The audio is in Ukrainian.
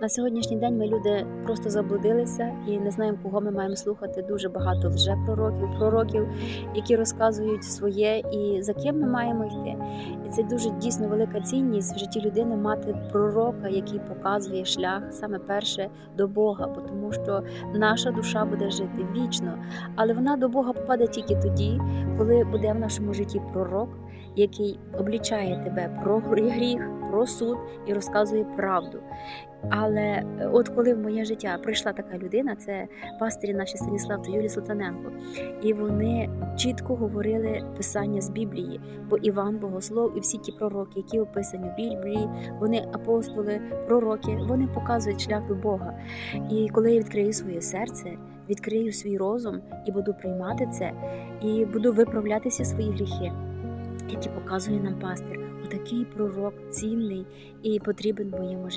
На сьогоднішній день ми люди просто заблудилися і не знаємо, кого ми маємо слухати. Дуже багато вже пророків, пророків, які розказують своє і за ким ми маємо йти. І це дуже дійсно велика цінність в житті людини мати пророка, який показує шлях саме перше до Бога, бо тому що наша душа буде жити вічно, але вона до Бога попаде тільки тоді, коли буде в нашому житті пророк, який облічає тебе про гріх, про суд і розказує правду. Але е, от коли в моє життя прийшла така людина, це пастирі наші Станіслав та Юлія Султаненко, і вони чітко говорили писання з Біблії, бо Іван Богослов і всі ті пророки, які описані в Біблії, вони апостоли, пророки, вони показують шлях до Бога. І коли я відкрию своє серце, відкрию свій розум і буду приймати це, і буду виправляти всі свої гріхи, які показує нам пастир. Отакий пророк цінний і потрібен моєму житті.